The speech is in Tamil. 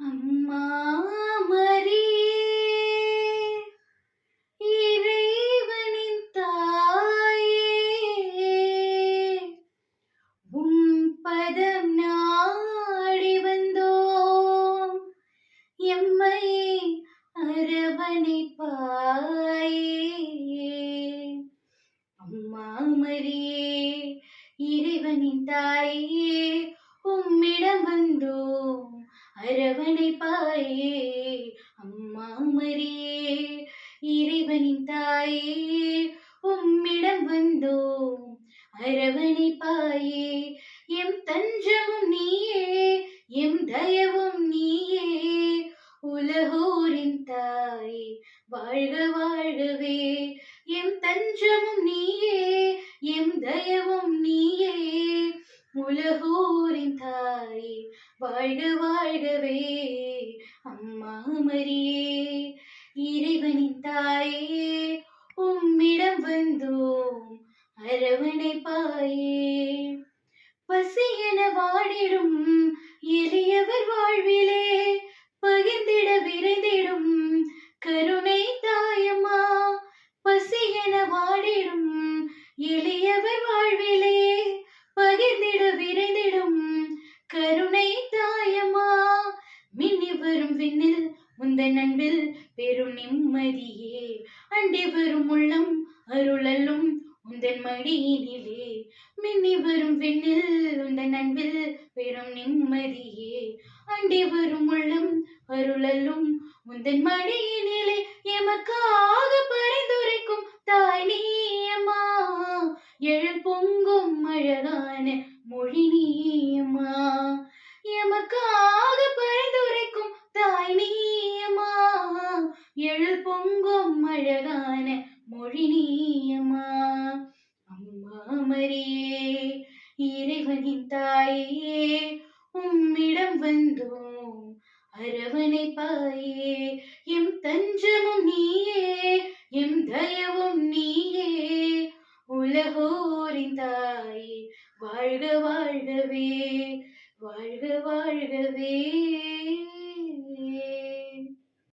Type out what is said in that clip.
அம்மா மரியே இறைவனின் தாயே அரவணைப்பாயே அம்மா மரியே இறைவனின் தாயே உம்மிடம் வந்தோம். அரவணைப்பாயே எம் தஞ்சமும் நீயே எம் தயவும் நீயே உலகோரின் தாயே வாழ்க வாழ்கவே. எம் தஞ்சமும் நீயே எம் தயவும் நீயே உலகூரின் தாயே வாழ்க வாழ்கவே அம்மா மரியே இறைவனின் தாயே உம்மிடம் வந்தோம் அரவணைப்பாயே பசி என வாடிடும் எளியவர் வாழ்விலே பகிர்ந்திட விரைந்திடும் கருணை தாயம்மா பசி என வாடிடும் எளியவர் வாழ்விலே விண்ணில் உந்தன் அன்பில் பெரும் நிம்மதியே. அண்டே வரும் உள்ளம் அருளல்லும் உந்தன் மடியினிலே. மின்னி வரும் விண்ணில் உந்தன் அன்பில் பெரும் நிம்மதியே. அண்டே வரும் உள்ளம் அருளல்லும் உந்தன் மடியினிலே. எமக்காக பரிந்துரைக்கும் தாய் நீயம்மா. எழில் பொங்கும் அழகான மொழி நீயம்மா. எமக்காக நீயமா நீயம்மா எழில் பொங்கும் அழகான மொழி நீயமா அம்மா மரியே இறைவனின் தாயே உம்மிடம் வந்தோம் அரவணை பாயே. எம் தஞ்சமும் நீயே எம் தயவும் நீயே. உலகோரின் தாயே வாழ்க வாழ்கவே வாழ்க வாழ்கவே.